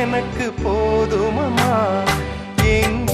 எனக்கு போதுமம்மா எங்க